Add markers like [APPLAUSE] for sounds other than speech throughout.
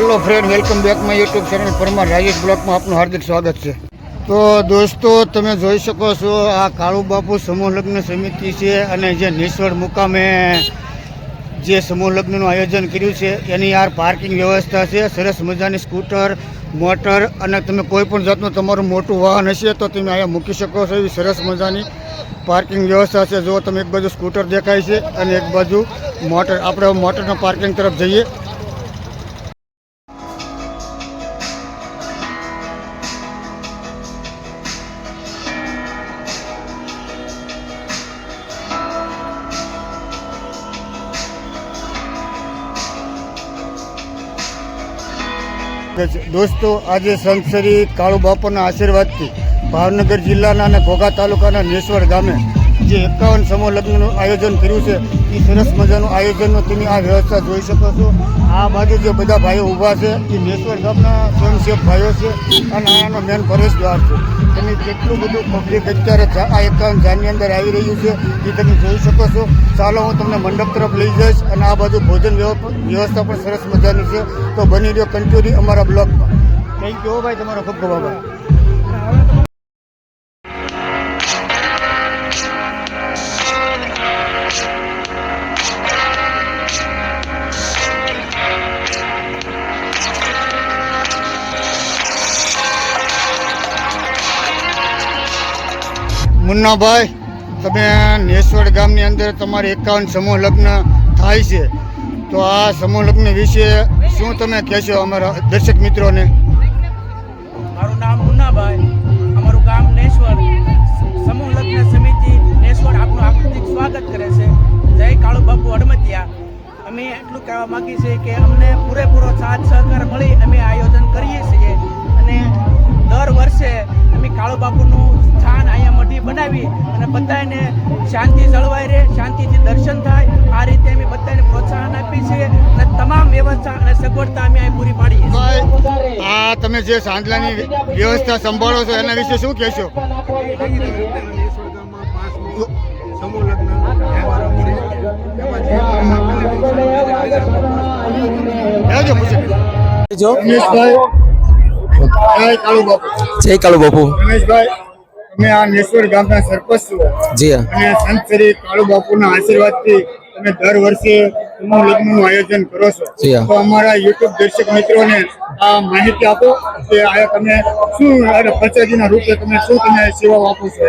Hello friend welcome back my YouTube channel Parmar Rajesh બ્લોકમાં આપનું હાર્દિક સ્વાગત છે. તો દોસ્તો, તમે જોઈ શકો છો, આ કાળુ બાપુ સમૂહ લગ્ન સમિતિ છે અને જે નિષ્ફળ મુકામે જે સમૂહ લગ્નનું આયોજન કર્યું છે, એની યાર પાર્કિંગ વ્યવસ્થા છે. સરસ મજાની સ્કૂટર, મોટર અને તમે કોઈ પણ જાતનું તમારું મોટું વાહન હશે તો તમે અહીંયા મૂકી શકો છો. એવી સરસ મજાની પાર્કિંગ વ્યવસ્થા છે. જો તમે એક બાજુ સ્કૂટર દેખાય છે અને એક બાજુ મોટર, આપણે મોટરના પાર્કિંગ તરફ જઈએ. દોસ્તો આજે સંત શ્રી કાળુ બાપાના આશીર્વાદથી ભાવનગર જિલ્લાના અને ઘોઘા તાલુકાના નેસવડ ગામે જે એકાવન સમૂહ લગ્નનું આયોજન કર્યું છે, એ સરસ મજાનું આયોજન તમે આ વ્યવસ્થા જોઈ શકો છો. આ બાજુ જે બધા ભાઈઓ ઊભા છે, એ મેશ્વર ગામના સ્વયંસેવક ભાઈઓ છે, અને આનો મેન પ્રવેશ દ્વાર છે. તમે કેટલું બધું પબ્લિક અત્યારે આ એકાવન જાનની અંદર આવી રહ્યું છે, એ તમે જોઈ શકો છો. ચાલો હું તમને મંડપ તરફ લઈ જઈશ, અને આ બાજુ ભોજન વ્યવસ્થા પણ સરસ મજાની છે. તો બની રહ્યો કંચોરી અમારા બ્લોકમાં. થેન્ક યુ ભાઈ, તમારો ખૂબ ખૂબ આભાર. મુન્નાભાઈ, તમે નેસવડ ગામની અંદર તમારે એકાવન સમૂહ લગ્ન થાય છે. તો આ સમૂહ લગ્ન વિશે શું તમે કહેશો અમારા દર્શક મિત્રોને? મારું નામ મુન્નાભાઈ, અમારું ગામ નેશ્વર સમૂહ લગ્ન સમિતિ નેશ્વર આપનું આકૃતિક સ્વાગત કરે છે. જય કાળુ બાપુ હડમતિયા અમે એટલું કહેવા માંગીએ છીએ કે અમને પૂરેપૂરો સાથ સહકાર મળી અમે આયોજન કરીએ છીએ. અને દર વર્ષે અમે કાળુ મઢી બનાવી અને બધાને શાંતિ જળવાઈ રહે શાંતિથી દર્શન થાય. આ રીતે અમે બધાને પ્રોત્સાહન આપીએ છીએ અને તમામ વ્યવસ્થા અને સગવડતા અમે અહીં પૂરી પાડીએ છીએ. આ તમે જે સાંજલાની વ્યવસ્થા સંભાળો છો એના વિશે શું કહેશો? પૂછી જય કાળુ બાપુ જય કાળુ બાપુ રમેશભાઈ. તમે આ નેશ્વર ગામના સરપંચ છો. જી અને સંત શ્રી કાળુ બાપુના આશીર્વાદથી તમે દર વર્ષે સમૂહ લગ્નનું આયોજન કરો છો. તો અમારા યુટ્યુબ દર્શક મિત્રોને આ માહિતી આપો કે આ તમે શું પ્રસાદીના રૂપે તમે શું તમે સેવાઓ આપો છો?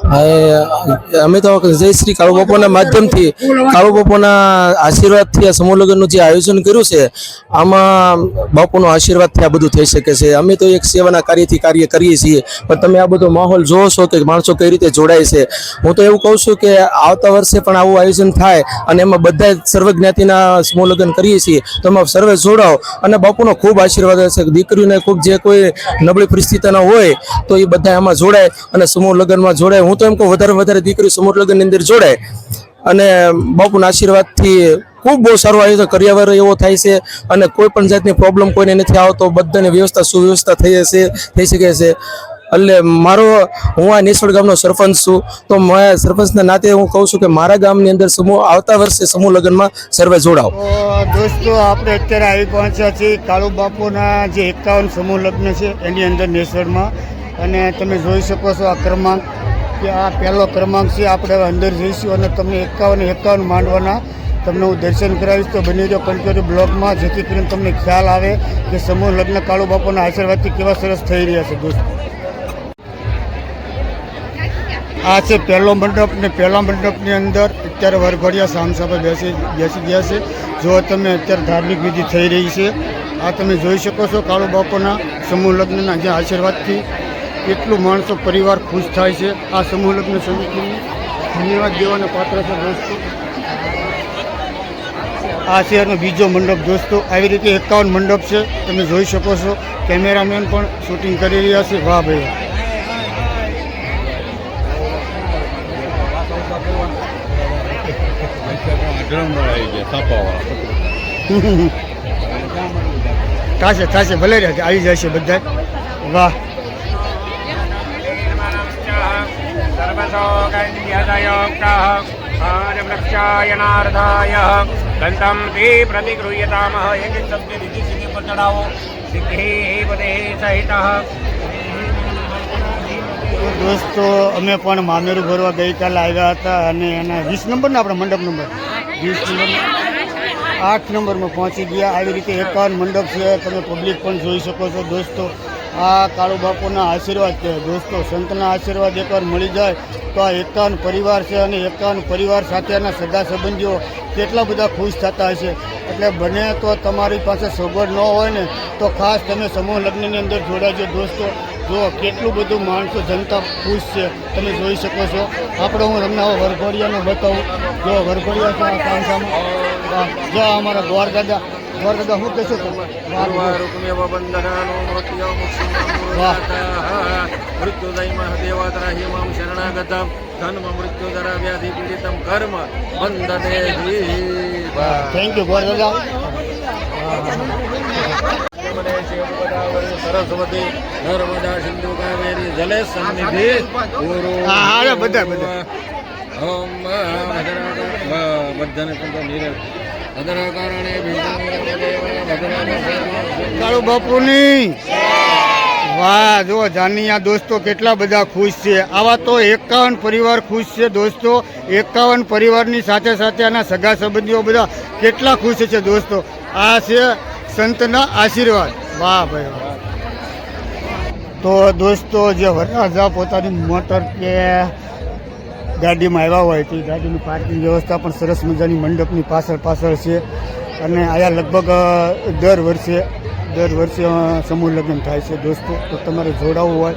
અમે તો જય શ્રી કાળુ બાપુના માધ્યમથી કાળુ બાપુના આશીર્વાદથી આ સમૂહ લગ્નનું જે આયોજન કર્યું છે, આમાં બાપુનો આશીર્વાદથી આ બધું થઈ શકે છે. અમે તો એક સેવાના કાર્યથી કાર્ય કરીએ છીએ, પણ તમે આ બધો માહોલ જોવો છો કે માણસો કઈ રીતે જોડાય છે. હું તો એવું કહું છું કે આવતા વર્ષે પણ આવું આયોજન થાય અને એમાં બધા સર્વજ્ઞાતિના સર્વ જ્ઞાતિના સમૂહ લગ્ન કરીએ છીએ, તો એમાં સર્વે જોડાઓ અને બાપુનો ખૂબ આશીર્વાદ હશે. દીકરીને ખૂબ જે કોઈ નબળી પરિસ્થિતિના હોય, તો એ બધા એમાં જોડાય અને સમૂહ લગ્નમાં જોડાય. હું તો એમ કહું, વધારે વધારે દીકરી સમૂહ લગ્નની અંદર જોડાય. અને બાપુના આશીર્વાદથી ખૂબ બહુ સારું આયોજન, કર્યાવર એવો થાય છે અને કોઈ પણ જાતની પ્રોબ્લેમ કોઈને નથી આવતો, બધાની વ્યવસ્થા, સુવ્યવસ્થા થઈ હશે, થઈ શકે છે. એટલે મારો, હું આ નિસોડ ગામનો સરપંચ છું, તો મારા સરપંચના નાતે હું કહું છું કે મારા ગામની અંદર સમૂહ, આવતા વર્ષે સમૂહ લગ્નમાં સર્વે જોડાવ દોસ્તો, આપણે અત્યારે આવી પહોંચ્યા છીએ કાળુ બાપુના જે એકાવન સમૂહ લગ્ન છે, એની અંદર નેસવડમાં અને તમે જોઈ શકો છો આ ક્રમાંક. કે આ પહેલો ક્રમાંક છે, આપણે અંદર જઈશું અને તમને એકાવન એકાવન માંડવાના તમને હું દર્શન કરાવીશ. તો બની જો કન્ટિન્યુ બ્લોગમાં જેથી કરીને તમને ખ્યાલ આવે કે સમૂહ લગ્ન કાળુ બાપુના આશીર્વાદથી કેવા સરસ થઈ રહ્યા છે દોસ્તો. આ છે પહેલો મંડપ ને પહેલા મંડપની અંદર અત્યારે વરઘોડિયા સામસામે બેસી બેસી ગયા છે. જો તમે અત્યારે ધાર્મિક વિધિ થઈ રહી છે, આ તમે જોઈ શકો છો કાળુ બાપુના સમૂહ લગ્નના જે આશીર્વાદથી કેટલું માણસો પરિવાર ખુશ થાય છે? આ સમૂહ લગ્ન સમિતિને ધન્યવાદ દેવાને પાત્ર છે દોસ્તો. આ શહેરનો બીજો મંડપ દોસ્તો. આવી રીતે એકાવન મંડપ છે. તમે જોઈ શકો છો. કેમેરામેન પણ શૂટિંગ કરી રહ્યા છે. વાહ ભાઈ વાહ. [LAUGHS] થશે થશે ભલે રહ્યા આવી જશે બધા વાહ. સર્વસોગન્યદયોક્તઃ આર્યવૃક્ષાયનાર્ધાય દંતમ ते प्रतिगृह्यतामः। રીતિ સિદ્ધિ પર ચડાવો સિદ્ધિ પદે સહિત દોસ્તો અમે પણ મામેરું ભરવા ગઈકાલે આવ્યા હતા અને એના વીસ નંબર ને આપણે મંડપ નંબર. વીસ નંબર. આઠ નંબરમાં પહોંચી ગયા. આવી રીતે એકાવન મંડપ છે. તમે પબ્લિક પણ જોઈ શકો છો, દોસ્તો. આ કાળુ બાપુના આશીર્વાદ છે. દોસ્તો, સંતના આશીર્વાદ એકવાર મળી જાય તો આ એકાવન પરિવાર છે અને એકાવન પરિવાર સાથેના સગા સંબંધીઓ કેટલા બધા ખુશ થતા હશે. એટલે બને તો તમારી પાસે સગવડ ન હોય ને તો ખાસ તમે સમૂહ લગ્નની અંદર જોડાજો દોસ્તો. જો કેટલું બધું માણસો જનતા ખુશ છે, તમે જોઈ શકો છો. આપણે હું તમને હવે વરઘોડિયાને બતાવું. જો વરઘોડિયા છે આ કામ સામે જો અમારા ગોર દાદા. દાદા શું કહેશો શરણાગતમ મૃત્યુદરા વ્યાધિ પીડિતમ કર્મ બંધને થેન્ક યુ ગોર દાદા સરસ્વતી નર્મદા સિંધુ કાવેરી જલે સન્નિધિ બધા, બધા. ઓમ કંતો નીરજ કાળુ બાપુની? વાહ જો જાનિયા દોસ્તો, કેટલા બધા ખુશ છે. આવા તો એકાવન પરિવાર ખુશ છે દોસ્તો. એકાવન પરિવારની સાથે સાથે આના સગા સંબંધીઓ બધા કેટલા ખુશ છે દોસ્તો. આ છે સંતના આશીર્વાદ. વાહ, ભાઈ, વાહ. તો દોસ્તો, જે વરરાજા પોતાની મોટર કે ગાડીમાં આવ્યા હોય તો ગાડીની પાર્કિંગ વ્યવસ્થા પણ સરસ મજાની મંડપની પાછળ પાછળ છે. અને અહીંયા લગભગ દર વર્ષે દર વર્ષે સમૂહ લગ્ન થાય છે દોસ્તો. તો તમારે જોડાવવું હોય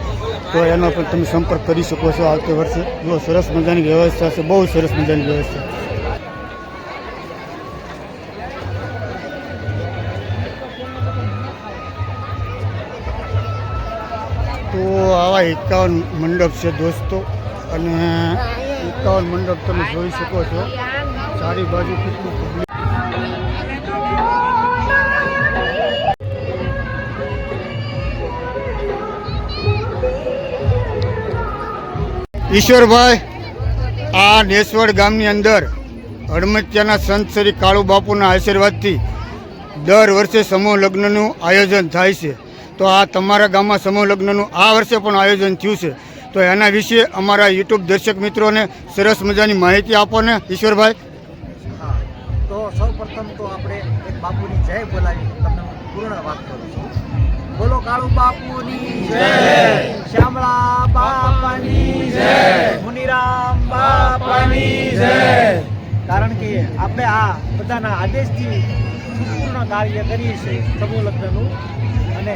તો એનો પણ તમે સંપર્ક કરી શકો છો આવતી વર્ષે. બહુ સરસ મજાની વ્યવસ્થા છે, બહુ સરસ મજાની વ્યવસ્થા. તો આવા એકાવન મંડપ છે દોસ્તો. અને એકાવન મંડપ તમે જોઈ શકો છો. ચારી બાજુ કેટલું પબ્લિક ઈશ્વરભાઈ, આ નેસવડ ગામની અંદર હડમત્યાના સંત શ્રી કાળુ બાપુના આશીર્વાદથી દર વર્ષે સમૂહ લગ્નનું આયોજન થાય છે. તો આ તમારા ગામમાં સમૂહ લગ્નનું આ વર્ષે પણ આયોજન થયું છે. તો એના વિશે અમારા યુટ્યુબ દર્શક મિત્રોને સરસ મજાની માહિતી આપો ને, ઈશ્વરભાઈ. તો સૌ પ્રથમ તો આપણે એક બાપુની જય બોલાવી, તમને પૂર્ણ વાત કરું છું. બોલો કાળુ બાપુની જય, શ્યામળા બાપાની જય, મુનિરામ બાપાની જય. કારણ કે આપણે આ બધાના આદેશથી સંપૂર્ણ કાર્ય કરીએ છીએ સમૂહ લગ્નનું. અને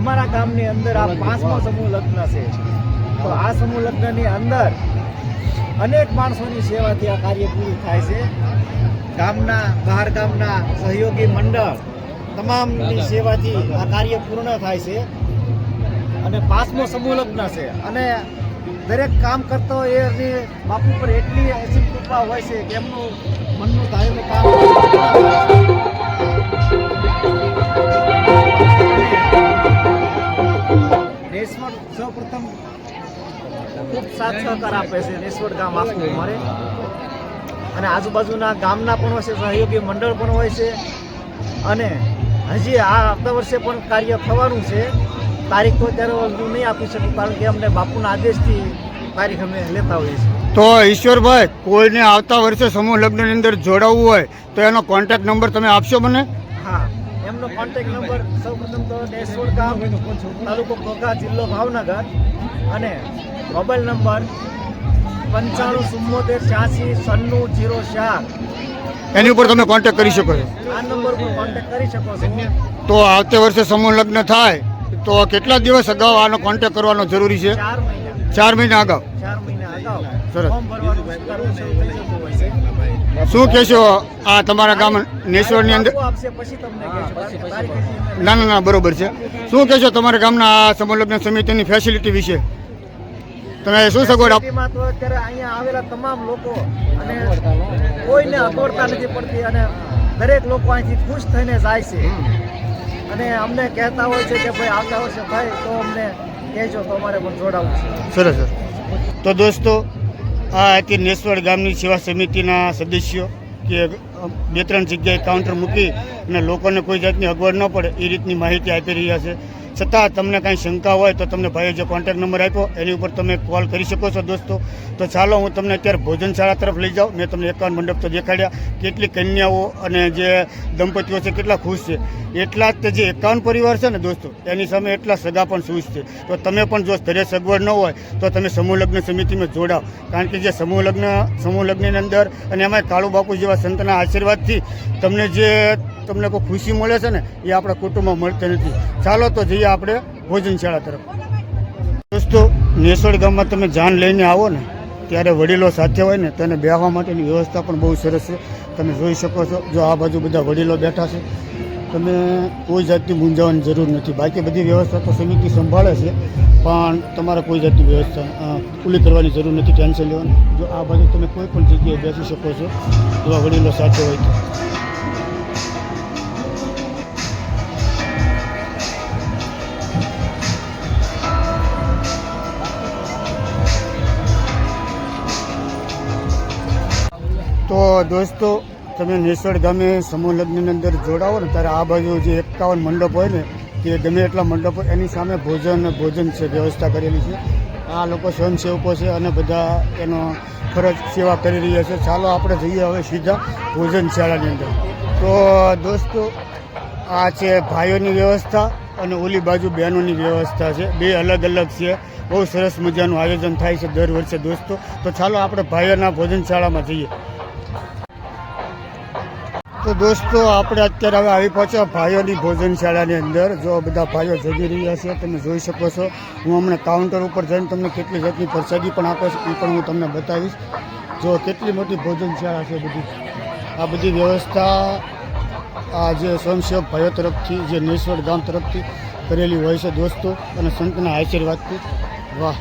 અમારા ગામની અંદર આ પાંચમો સમૂહ લગ્ન છે. તો આ સમૂહ લગ્નની અંદર અનેક માણસોની સેવાથી આ કાર્ય પૂરું થાય છે. ગામના બહાર ગામના સહયોગી મંડળ તમામની સેવાથી આ કાર્ય પૂર્ણ થાય છે. અને પાંચમો સમૂહ લગ્ન છે. અને દરેક કામ કરતો હોય એની બાપુ પર એટલી અસીમ કૃપા હોય છે કે એમનું મનનું ધારેલું કામ સાથ સહકાર આપે છે. નિષ્ફળ ગામ આખું અમારે. અને આજુબાજુના ગામના પણ હોય છે સહયોગી મંડળ પણ હોય છે. અને હજી આ આવતા વર્ષે પણ કાર્ય થવાનું છે. તારીખ તો અત્યારે હજુ નહીં આપી શકું કારણ કે અમને બાપુના આદેશથી તારીખ અમે લેતા હોઈએ છીએ. તો ઈશ્વરભાઈ કોઈને આવતા વર્ષે સમૂહ લગ્નની અંદર જોડાવવું હોય તો એનો કોન્ટેક્ટ નંબર તમે આપશો મને? હા. એમનો કોન્ટેક્ટ નંબર સૌપ્રથમ તો ડેશોડ ગામ તાલુકો ઘોઘા જિલ્લો ભાવનગર અને મોબાઈલ નંબર પંચાણું ચુમ્મોતેર છ્યાસી સન્નું જીરો ચાર. એની ઉપર તમે કોન્ટેક્ટ કરી શકો છો. આ નંબર પર કોન્ટેક્ટ કરી શકો છો. તો આવતે વર્ષે સમૂહ લગ્ન થાય તો કેટલા દિવસ અગાઉ આનો કોન્ટેક્ટ કરવાનો જરૂરી છે? ચાર મહિના. ચાર મહિના અગાઉ. ચાર મહિના અગાઉ. સરસ. શું કહેશો? આ તમારા ગામ નેશ્વરની અંદર? ના ના ના બરોબર છે. શું કહેશો તમારા ગામના આ સમલગ્ન સમિતિની ફેસિલિટી વિશે? તમે શું સગવડ આપ તો અત્યારે અહીંયા આવેલા તમામ લોકો અને કોઈને અગવડતા નથી પડતી અને દરેક લોકો અહીંથી ખુશ થઈને જાય છે. અને અમને કહેતા હોય છે કે ભાઈ આવતા વર્ષે થાય તો અમને કહેજો તો અમારે પણ જોડાવું છે. સરસ. તો દોસ્તો આ હતી નેસવડ ગામની સેવા સમિતિના સદસ્યો કે બે ત્રણ જગ્યાએ કાઉન્ટર મૂકી અને લોકોને કોઈ જાતની અગવડ ન પડે એ રીતની માહિતી આપી રહ્યા છે. છતાં તમને કાંઈ શંકા હોય તો તમને ભાઈએ જે કોન્ટેક્ટ નંબર આપ્યો, એની ઉપર તમે કોલ કરી શકો છો દોસ્તો. તો ચાલો હું તમને અત્યારે ભોજનશાળા તરફ લઈ જાઉં. મેં તમને એકાવન મંડપ તો દેખાડ્યા. કેટલી કન્યાઓ અને જે દંપતીઓ છે કેટલા ખુશ છે. એટલા જ જે એકાવન પરિવાર છે ને દોસ્તો, એની સામે એટલા સગા પણ ખુશ છે. તો તમે પણ જો ઘરે સગવડ ન હોય, તો તમે સમૂહ લગ્ન સમિતિમાં જોડાવ કારણ કે જે સમૂહ લગ્ન, સમૂહ લગ્નની અંદર અને એમાં કાળુ બાપુ જેવા સંતના આશીર્વાદથી તમને જે તમને કોઈ ખુશી મળે છે ને, એ આપણા કુટુંબમાં મળતી નથી. ચાલો તો જઈએ આપણે ભોજનશાળા તરફ. દોસ્તો, નેસોડ ગામમાં તમે જાન લઈને આવો ને, ત્યારે વડીલો સાથે હોય ને, તેને બેહવા માટેની વ્યવસ્થા પણ બહુ સરસ છે. તમે જોઈ શકો છો, જો આ બાજુ બધા વડીલો બેઠા છે. તમે કોઈ જાતની મૂંઝાવાની જરૂર નથી. બાકી બધી વ્યવસ્થા તો સમિતિ સંભાળે છે, પણ તમારે કોઈ જાતની વ્યવસ્થા ખુલ્લી કરવાની જરૂર નથી. ટેન્શન લેવાની. જો આ બાજુ તમે કોઈ પણ જગ્યાએ બેસી શકો છો, એવા વડીલો સાથે હોય તો. દોસ્તો, તમે નેસડ ગામે સમૂહ લગ્નની અંદર જોડાવો ને, ત્યારે આ બાજુ જે એકાવન મંડપ હોય ને, તે ગમે એટલા મંડપ, એની સામે ભોજન ભોજન છે, વ્યવસ્થા કરેલી છે. આ લોકો સ્વયંસેવકો છે અને બધા એનો ફરજ સેવા કરી રહ્યા છે. ચાલો આપણે જઈએ હવે સીધા ભોજનશાળાની અંદર. તો દોસ્તો, આ છે ભાઈઓની વ્યવસ્થા અને ઓલી બાજુ બહેનોની વ્યવસ્થા છે. બે અલગ અલગ છે. બહુ સરસ મજાનું આયોજન થાય છે દર વર્ષે દોસ્તો. તો ચાલો આપણે ભાઈઓના ભોજનશાળામાં જઈએ. તો દોસ્તો, આપણે અત્યારે હવે આવી પહોંચ્યા ભાઈઓની ભોજનશાળાની અંદર. જો બધા ભાઈઓ જગી રહ્યા છે, તમે જોઈ શકો છો. હું હમણાં કાઉન્ટર ઉપર જઈને તમને કેટલી જાતની પ્રસાદી પણ આપે છે, એ પણ હું તમને બતાવીશ. જો કેટલી મોટી ભોજનશાળા છે બધી. આ બધી વ્યવસ્થા આ જે સ્વયંસેવક ભાઈઓ તરફથી, જે નેશ્વર ગામ તરફથી કરેલી હોય છે દોસ્તો. અને સંતના આશીર્વાદથી. વાહ.